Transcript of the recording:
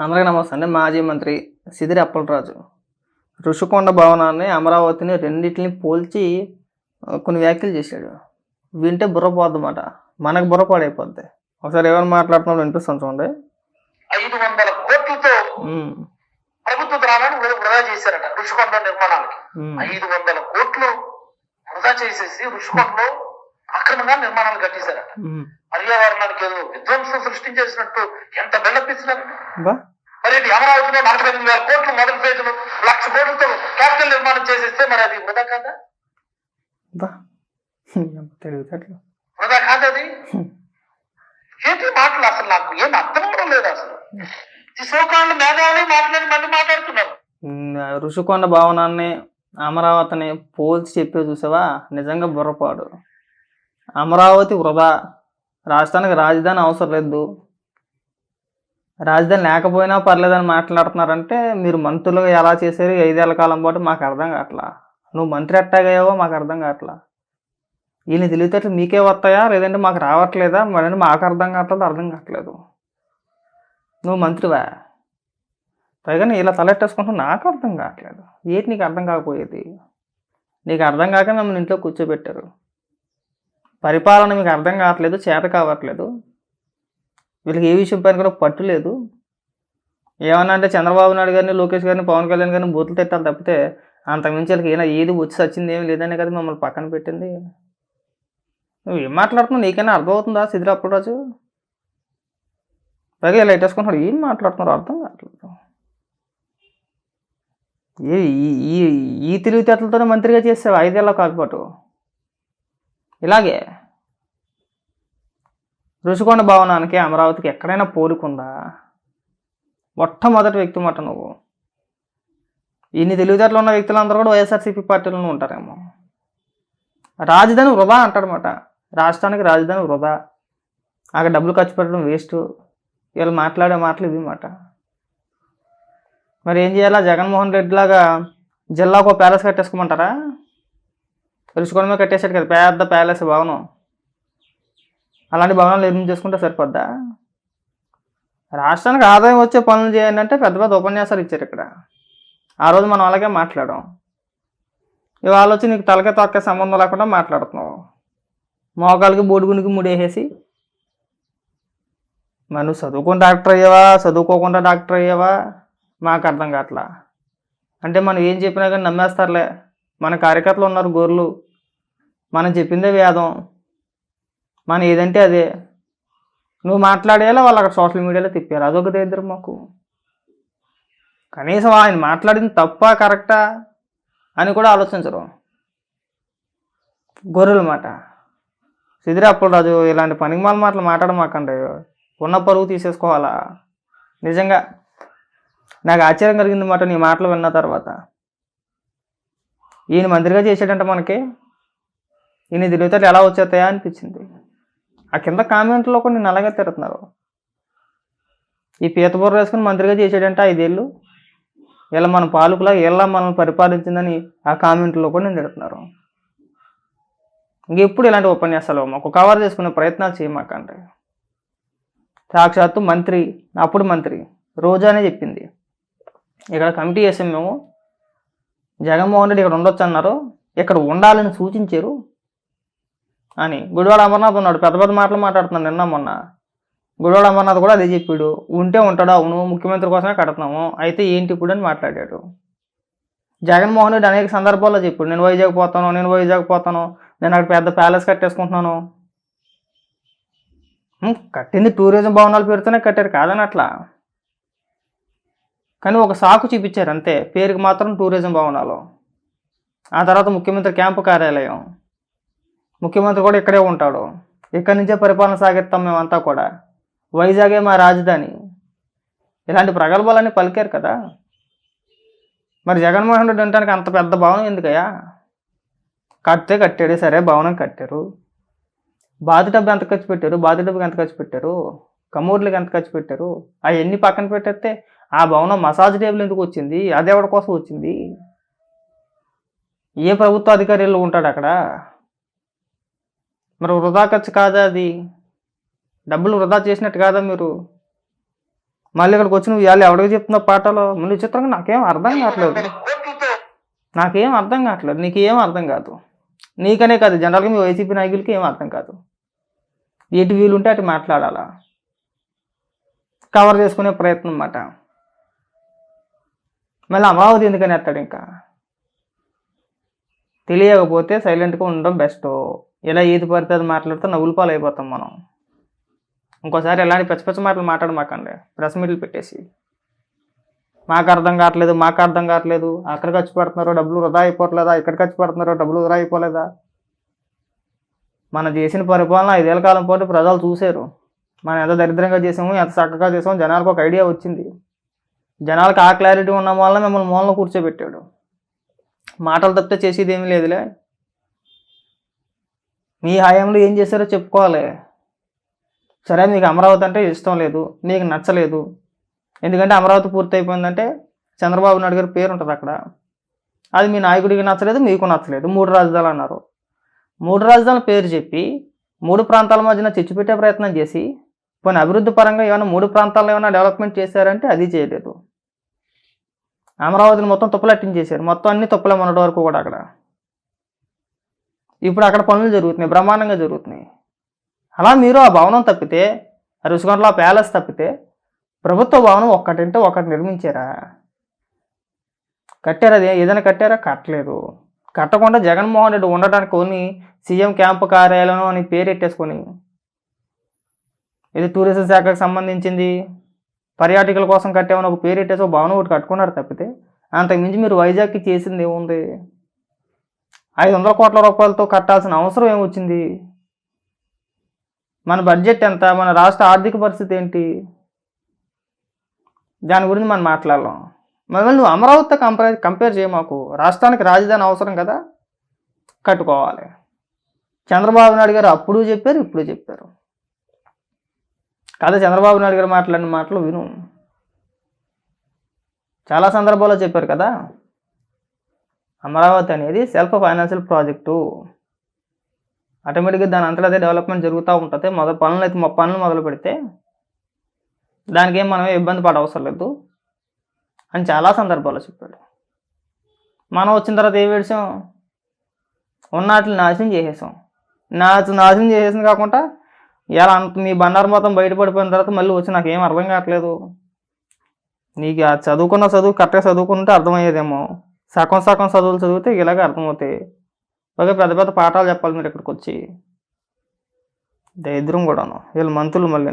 అందరికీ నమస్తే అండి. మాజీ మంత్రి సిదిరి అప్పలరాజు. ఋషికొండ భవనాన్ని అమరావతిని రెండింటిని పోల్చి కొన్ని వ్యాఖ్యలు చేశాడు. వింటే బుర్ర పోద్దన్నమాట. మనకు బుర్ర పాడైపోద్ది. ఒకసారి ఎవరు మాట్లాడుతున్నాడు వినిపిస్తాను చూడండి. ఐదు వందల కోట్లతో ప్రభుత్వ ద్రావాన్ని వృధా చేశారట ఋషికొండ నిర్మాణానికి. ఐదు వందల కోట్లు వృధా చేసేసి ఋషికొండలో అక్రమంగా నిర్మాణాలు కట్టేశారట. పర్యావరణానికి ఏదో విధ్వంసం సృష్టించేసినట్టు ఎంత బిల్డప్ మరి ఏంటి అమరావతిలో నలభై ఎనిమిది వేల కోట్లు మొదటి ఫేజ్లు లక్ష కోట్లతో క్యాపిటల్ నిర్మాణం చేసేస్తే మరి అది వృధా కాదా? వృధా కాదా అది? ఏంటి మాటలు అసలు నాకు? ఏం అర్థం కూడా లేదు అసలు. ఈ సోకాళ్ళు మేధావి మాట్లాడి మళ్ళీ మాట్లాడుతున్నారు. ఋషికొండ భవనాన్ని అమరావతిని పోల్చి చెప్పే చూసావా? నిజంగా బుర్రపాడు. అమరావతి వృధా. రాష్ట్రానికి రాజధాని అవసరం లేదు. రాజధాని లేకపోయినా పర్లేదని మాట్లాడుతున్నారంటే మీరు మంత్రులుగా ఎలా చేశారు? ఐదేళ్ళ కాలం పాటు మాకు అర్థం కావట్లా. నువ్వు మంత్రి ఎట్టాగయ్యావో మాకు అర్థం కావట్లా. ఈయన తెలివితేటలు మీకే వస్తాయా? లేదంటే మాకు రావట్లేదా? మరి మాకు అర్థం కావట్లేదు అర్థం కావట్లేదు. నువ్వు మంత్రివా? పైగా నేను ఇలా తలెట్టేసుకుంటూ నాకు అర్థం కావట్లేదు. ఏంటి నీకు అర్థం కాకపోయేది? నీకు అర్థం కాక మిమ్మల్ని ఇంట్లో కూర్చోబెట్టారు. పరిపాలన మీకు అర్థం కావట్లేదు చేత కావట్లేదు. వీళ్ళకి ఏ విషయం పైన కూడా పట్టు లేదు. ఏమన్నా అంటే చంద్రబాబు నాయుడు గారిని లోకేష్ గారిని పవన్ కళ్యాణ్ గారిని బూతులు తిట్టాలి తప్పితే అంతకుమించి వీళ్ళకి ఏదైనా ఏది వచ్చి వచ్చింది ఏమి లేదనే కదా మమ్మల్ని పక్కన పెట్టింది. నువ్వు ఏం మాట్లాడుతున్నావు? నీకైనా అర్థమవుతుందా సిద్ధి అప్పుడురాజు పైగా ఇలా ఎట్టేసుకుంటున్నాడు ఏం మాట్లాడుతున్నారు? అర్థం కావట్లేదు. ఏ ఈ- ఈ ఈ తెలివితేటలతోనే మంత్రిగా చేసావు. ఐదేళ్ళ కాకపోటు. ఇలాగే ఋషికొండ భవనానికి అమరావతికి ఎక్కడైనా పోలికుందా? మొట్టమొదటి వ్యక్తి మాట నువ్వు. ఇన్ని తెలివితేటలు ఉన్న వ్యక్తులందరూ కూడా వైఎస్ఆర్సీపీ పార్టీలోనే ఉంటారేమో. రాజధాని వృధా అంటాడనమాట రాష్ట్రానికి రాజధాని వృధా. అక్కడ డబ్బులు ఖర్చు పెట్టడం వేస్ట్. వీళ్ళు మాట్లాడే మాటలు ఇవి మాట. మరి ఏం చేయాలా? జగన్మోహన్ రెడ్డి లాగా జిల్లాకు ఒక ప్యాలెస్ కట్టేసుకోమంటారా? రుచికొండ మీద కట్టేశాడు కదా పెద్ద ప్యాలెస్ భవనం. అలాంటి భవనాలు నిర్మించేసుకుంటే సరిపోద్దా? రాష్ట్రానికి ఆదాయం వచ్చే పనులు చేయండి అంటే పెద్ద పెద్ద ఉపన్యాసాలు ఇచ్చారు ఇక్కడ. ఆ రోజు మనం అలాగే మాట్లాడాం. ఇవాళ వచ్చి నీకు తలకే తొక్కే సంబంధం లేకుండా మాట్లాడుతున్నావు. మోకాలకి బోడుగునికి ముడేసేసి మరి నువ్వు చదువుకుని డాక్టర్ అయ్యావా? చదువుకోకుండా డాక్టర్ అయ్యావా? మాకు అర్థం కావట్లా. అంటే మనం ఏం చెప్పినా కానీ నమ్మేస్తారులే. మన కార్యకర్తలు ఉన్నారు గొర్రెలు. మనం చెప్పిందే వేదం. మనం ఏదంటే అదే. నువ్వు మాట్లాడేలా వాళ్ళు అక్కడ సోషల్ మీడియాలో తిప్పారు. అదొక దరిద్రం మాకు. కనీసం ఆయన మాట్లాడింది తప్ప కరెక్టా అని కూడా ఆలోచించరు. గొర్రెల మాట. సిదిరి అప్పలరాజు ఇలాంటి పనికిమాల మాటలు మాట్లాడమాకండి ఉన్న పరువు తీసేసుకోవాలా? నిజంగా నాకు ఆశ్చర్యం కలిగింది మాట నీ మాటలు విన్న తర్వాత. ఈయన మంత్రిగా చేశాడంట మనకి. ఈయన తెలివితేటలు ఎలా వచ్చేస్తాయా అనిపించింది. ఆ కింద కామెంట్లో కూడా నేను అలాగే తిడుతున్నారు. ఈ పీతబూర వేసుకుని మంత్రిగా చేశాడంటే ఐదేళ్ళు. ఇలా మన పాలకులా ఇలా మనల్ని పరిపాలించిందని ఆ కామెంట్లో కూడా నేను తిడుతున్నారు. ఇంకెప్పుడు ఇలాంటి ఉపన్యాసాలు మాకు కవర్ చేసుకునే ప్రయత్నాలు చేయమాకండి సాక్షాత్తు మంత్రి అప్పుడు మంత్రి రోజానే చెప్పింది. ఇక్కడ కమిటీ చేసాం మేము. జగన్మోహన్ రెడ్డి ఇక్కడ ఉండొచ్చు అన్నారు. ఇక్కడ ఉండాలని సూచించారు. అని గుడివాడ అమర్నాథ్ ఉన్నాడు. పెద్ద పెద్ద మాటలు మాట్లాడుతున్నాను నిన్న మొన్న. గుడివాడ అమర్నాథ్ కూడా అదే చెప్పాడు. ఉంటే ఉంటాడు అవును ముఖ్యమంత్రి కోసమే కడుతున్నాము. అయితే ఏంటి ఇప్పుడు అని మాట్లాడాడు. జగన్మోహన్ రెడ్డి అనేక సందర్భాల్లో చెప్పాడు. నేను వైజాగ్ పోతాను నేను వైజాగ్ పోతాను నేను అక్కడ పెద్ద ప్యాలెస్ కట్టేసుకుంటున్నాను. కట్టింది టూరిజం భవనాలు పేరుతోనే కట్టారు. కాదని అట్లా. కానీ ఒక సాకు చూపించారు అంతే. పేరుకి మాత్రం టూరిజం భవనాలు. ఆ తర్వాత ముఖ్యమంత్రి క్యాంపు కార్యాలయం. ముఖ్యమంత్రి కూడా ఇక్కడే ఉంటాడు. ఇక్కడి నుంచే పరిపాలన సాగిస్తాం మేమంతా కూడా. వైజాగే మా రాజధాని. ఇలాంటి ప్రగల్భాలన్నీ పలికారు కదా. మరి జగన్మోహన్ రెడ్డి అంటానికి అంత పెద్ద భవనం ఎందుకయ్యా? కడితే కట్టాడు సరే భవనం కట్టారు. బాధ డబ్బు ఎంత ఖర్చు పెట్టారు? బాధ డబ్బుకి ఎంత ఖర్చు పెట్టారు? కమూర్లకి ఎంత ఖర్చు పెట్టారు? అవన్నీ పక్కన పెట్టేస్తే ఆ భవనం మసాజ్ టేబుల్ ఎందుకు వచ్చింది? అది ఎవరి కోసం వచ్చింది? ఏ ప్రభుత్వ అధికారులు ఉంటాడు అక్కడ? మరి వృధా ఖర్చు కాదా అది? డబ్బులు వృధా చేసినట్టు కాదా మీరు? మళ్ళీ ఇక్కడికి వచ్చిన నువ్వు ఎవరికి చెప్తున్నావు పాటలో? మళ్ళీ చిత్రంగా నాకేం అర్థం కావట్లేదు. నాకేం అర్థం కావట్లేదు. నీకేం అర్థం కాదు. నీకనే కాదు. జనరల్గా మీ వైసీపీ నాయకులకి ఏం అర్థం కాదు. ఎటు వీలుంటే అటు మాట్లాడాలా. కవర్ చేసుకునే ప్రయత్నం అన్నమాట. మళ్ళీ అమరావతి ఎందుకని ఎత్తాడు ఇంకా? తెలియకపోతే సైలెంట్గా ఉండడం బెస్ట్. ఇలా ఏది పడితే అది మాట్లాడితే నవ్వుల పాలు అయిపోతాం మనం. ఇంకోసారి ఎలాంటి పిచ్చ పిచ్చ మాటలు మాట్లాడమాకండి. ప్రెస్ మీట్లు పెట్టేసి. మాకు అర్థం కావట్లేదు మాకు అర్థం కావట్లేదు. అక్కడ ఖర్చు పెడుతున్నారో డబ్బులు వృధా అయిపోవట్లేదా? ఇక్కడ ఖర్చు పెడుతున్నారో డబ్బులు వృధా అయిపోలేదా? మనం చేసిన పరిపాలన ఐదేళ్ళ కాలం పాటు ప్రజలు చూశారు. మనం ఎంత దరిద్రంగా చేసాము ఎంత చక్కగా చేసాము జనాలకు ఒక ఐడియా వచ్చింది. జనాలకు ఆ క్లారిటీ ఉన్న వల్ల మిమ్మల్ని మూలలో కూర్చోబెట్టాడు. మాటలు తప్పితే చేసేది ఏమీ లేదులే. మీ హయాంలో ఏం చేశారో చెప్పుకోవాలి. సరే మీకు అమరావతి అంటే ఇష్టం లేదు నీకు నచ్చలేదు. ఎందుకంటే అమరావతి పూర్తి అయిపోయిందంటే చంద్రబాబు నాయుడు గారి పేరు ఉంటుంది అక్కడ. అది మీ నాయకుడికి నచ్చలేదు మీకు నచ్చలేదు. మూడు రాజధానులు అన్నారు. మూడు రాజధానుల పేరు చెప్పి మూడు ప్రాంతాల మధ్యన చిచ్చు పెట్టే ప్రయత్నం చేసి పోనీ అభివృద్ధి పరంగా ఏమైనా మూడు ప్రాంతాల్లో ఏమైనా డెవలప్మెంట్ చేశారంటే అది చేయలేదు. అమరావతిని మొత్తం తుప్పలట్టించేశారు. మొత్తం అన్ని తుప్పలే మొన్నటి వరకు కూడా అక్కడ. ఇప్పుడు అక్కడ పనులు జరుగుతున్నాయి బ్రహ్మాండంగా జరుగుతున్నాయి. అలా మీరు ఆ భవనం తప్పితే ఆ రుషికొండలో ఆ ప్యాలెస్ తప్పితే ప్రభుత్వ భవనం ఒక్కటంటే ఒకటి నిర్మించారా? కట్టారా? అది ఏదైనా కట్టారా? కట్టలేదు. కట్టకుండా జగన్మోహన్ రెడ్డి ఉండడానికి కొని సీఎం క్యాంపు కార్యాలయం అని పేరు పెట్టేసుకొని ఇది టూరిజం శాఖకు సంబంధించింది. పర్యాటకుల కోసం కట్టామని ఒక పేరు పెట్టేసి ఒక భవనం ఒకటి కట్టుకున్నారు తప్పితే అంతకుమించి మీరు వైజాగ్కి చేసింది ఏముంది? ఐదు వందల కోట్ల రూపాయలతో కట్టాల్సిన అవసరం ఏమొచ్చింది? మన బడ్జెట్ ఎంత? మన రాష్ట్ర ఆర్థిక పరిస్థితి ఏంటి? దాని గురించి మనం మాట్లాడలేం మళ్ళీ నువ్వు అమరావతితో కంపేర్ కంపేర్ చేయమాకు రాష్ట్రానికి రాజధాని అవసరం కదా? కట్టుకోవాలి. చంద్రబాబు నాయుడు గారు అప్పుడు చెప్పారు ఇప్పుడు చెప్పారు. కాదు చంద్రబాబు నాయుడు గారు మాట్లాడిన మాటలు విను. చాలా సందర్భాల్లో చెప్పారు కదా అమరావతి అనేది సెల్ఫ్ ఫైనాన్షియల్ ప్రాజెక్టు ఆటోమేటిక్గా దాని అంతటా అదే డెవలప్మెంట్ జరుగుతూ ఉంటుంది. మొదటి పనులు అయితే మా పనులు మొదలు పెడితే దానికి ఏం మనం ఇబ్బంది పడ అవసరం లేదు అని చాలా సందర్భాల్లో చెప్పాడు. మనం వచ్చిన తర్వాత ఏం వేసాం ఉన్నట్లు నాశనం చేసేసాం. నాశనం చేసేసింది కాకుండా ఇలా అంత మీ బండారు మొత్తం బయటపడిపోయిన తర్వాత మళ్ళీ వచ్చి నాకు ఏం అర్థం కావట్లేదు. నీకు ఆ చదువుకున్న చదువు కరెక్ట్గా చదువుకుంటే అర్థమయ్యేదేమో. సగం సగం చదువులు చదివితే ఇలాగే అర్థమవుతాయి. ఓకే పెద్ద పెద్ద పాఠాలు చెప్పాలి మీరు ఇక్కడికి వచ్చి దరిద్రం కూడాను. వీళ్ళు మంతులు మళ్ళీ